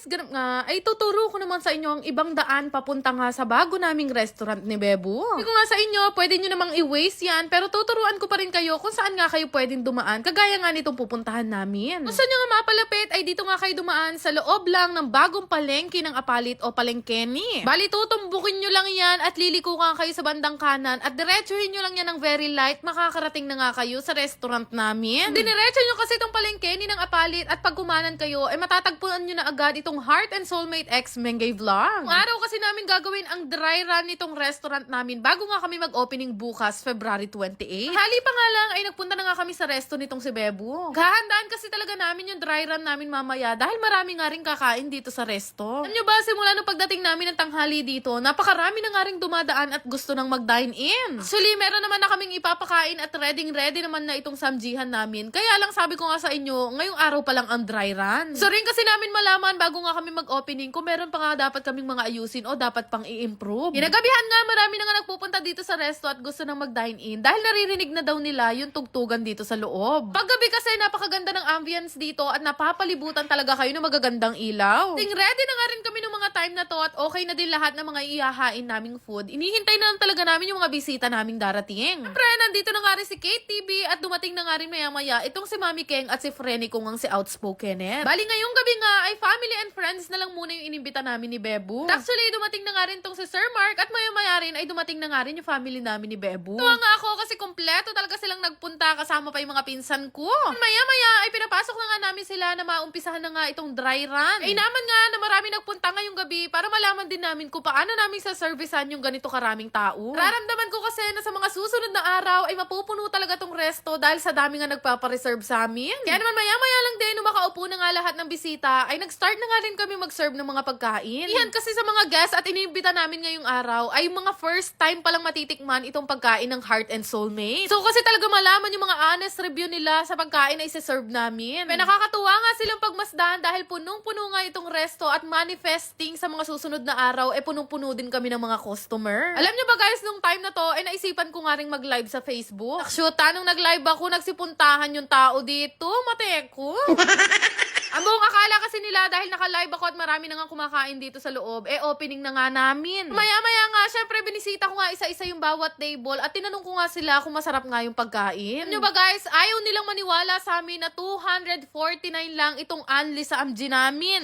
guys, ganap nga, ay tuturo ko naman sa inyo ang ibang daan papunta nga sa bago naming restaurant ni Bebo. Sabi ko nga sa inyo, pwede nyo namang i-waste yan, pero tuturuan ko pa rin kayo kung saan nga kayo pwedeng dumaan, kagaya nga nitong pupuntahan namin. Kung saan nyo nga mapalapit, ay dito nga kayo dumaan sa loob lang ng bagong palengke ng apalit o palengkeni. Bali, tutumbukin nyo lang yan at liliko nga kayo sa bandang kanan at diretsuhin nyo lang yan ng very light, makakarating na nga kayo sa restaurant namin. Diniretso nyo kasi itong palengkeni ng apalit at pag kumanan kayo, ay matatagpuan nyo na agad itong Heart and Soulmate X Mengay Vlog. Ang araw kasi namin gagawin ang dry run nitong restaurant namin bago nga kami mag-opening bukas, February 28. Hali pa nga lang ay nagpunta na nga kami sa resto nitong si Bebo. Kahandaan kasi talaga namin yung dry run namin mamaya dahil marami nga rin kakain dito sa resto. Nyo ba, simula nung pagdating namin ng tanghali dito, napakarami na nga rin dumadaan at gusto nang mag-dine in. Actually, meron naman na kaming ipapakain at ready-ready naman na itong samjihan namin. Kaya lang sabi ko nga sa inyo, ngayong araw pa lang ang dry run. So rin kasi namin malaman bago nga kami mag-opening kung meron pa nga dapat kaming mga ayusin o dapat pang i-improve. Inagabihan nga marami na nga nagpupunta dito sa resto at gusto nang mag-dine in dahil naririnig na daw nila yung tugtugan dito sa loob. Paggabi kasi napakaganda ng ambience dito at napapalibutan talaga kayo ng magagandang ilaw. Ting ready na nga rin kami ng mga time na to at okay na din lahat ng mga ihahain naming food. Inihintay na lang talaga namin yung mga bisita naming darating. Siyempre, nandito na nga rin si Kate TV at dumating na nga rin maya-maya itong si Mami Keng at si Frenny kung ang si Outspokener. Bali ngayong gabi nga ay family and friends na lang muna yung inimbita namin ni Bebu. At Actually, dumating na nga rin tong si Sir Mark at maya-maya rin ay dumating na nga rin yung family namin ni Bebu. Tuwa nga ako kasi kompleto talaga silang nagpunta kasama pa yung mga pinsan ko. Maya-maya ay pinapasok na nga namin sila na maumpisahan na nga itong dry run. Ay naman nga na marami nagpunta ngayong gabi para malaman din namin kung paano namin sa servicean yung ganito karaming tao. Raramdaman ko kasi na sa mga susunod na araw ay mapupuno talaga tong resto dahil sa dami nga nagpapareserve sa amin. Kaya naman maya-maya lang din nung makaupo na nga lahat ng bisita ay nag-start na nga rin kami mag-serve ng mga pagkain. Yan kasi sa mga guests at iniimbita namin ngayong araw ay mga first time palang matitikman itong pagkain ng Heart and Soulmate. So kasi talaga malaman yung mga honest review nila sa pagkain na isa-serve namin. May nakakatuwa nga silang pagmasdan dahil punong-puno nga itong resto at manifesting sa mga susunod na araw eh punong-puno din kami ng mga customer. Alam nyo ba guys, nung time na to, eh naisipan ko nga rin mag-live sa Facebook. Shoot, nung nag-live ako, nagsipuntahan yung tao dito. Mateko. Ang buong akala kasi nila dahil naka-live ako at marami na nga kumakain dito sa loob, eh opening na nga namin. Maya-maya nga, syempre binisita ko nga isa-isa yung bawat table at tinanong ko nga sila kung masarap nga yung pagkain. Ano ba guys, ayaw nilang maniwala sa amin na 249 lang itong unli sa amji namin.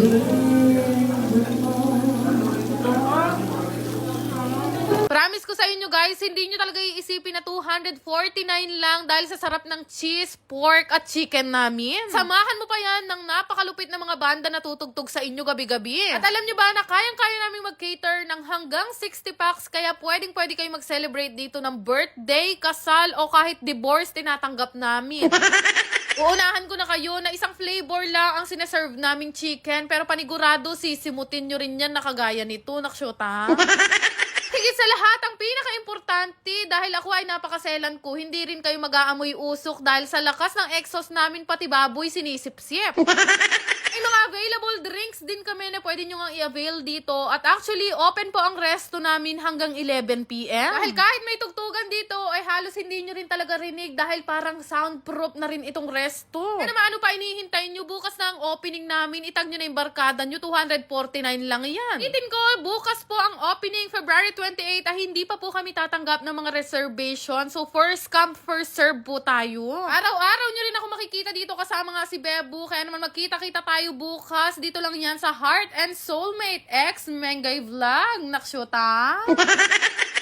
Promise ko sa inyo guys, hindi nyo talaga iisipin na 249 lang dahil sa sarap ng cheese, pork at chicken namin. Samahan mo pa yan ng napakalupit na mga banda na tutugtog sa inyo gabi-gabi. At alam nyo ba na kayang-kaya namin mag-cater ng hanggang 60 packs kaya pwedeng-pwede kayo mag-celebrate dito ng birthday, kasal o kahit divorce tinatanggap namin. Uunahan ko na kayo na isang flavor lang ang sineserve naming chicken pero panigurado sisimutin nyo rin yan na kagaya nito, naksyota. Higit sa lahat, ang pinaka-importante, dahil ako ay napakaselan ko, hindi rin kayo mag-aamoy usok dahil sa lakas ng exhaust namin pati baboy sinisip-sip. May mga available drinks din kami na pwede nyo nga i-avail dito. At actually, open po ang resto namin hanggang 11pm. Dahil kahit may tugtugan dito, ay halos hindi nyo rin talaga rinig dahil parang soundproof na rin itong resto. Kaya naman ano pa inihintay nyo? Bukas na ang opening namin. Itag nyo na yung barkada nyo. 249 lang yan. Itin ko, bukas po ang opening February 28 ah, hindi pa po kami tatanggap ng mga reservation. So, first come, first serve po tayo. Araw-araw nyo rin ako makikita dito kasama nga si Bebu. Kaya naman magkita-kita tayo bukas. Dito lang yan sa Heart and Soulmate X Mengay Vlog. Naksyota.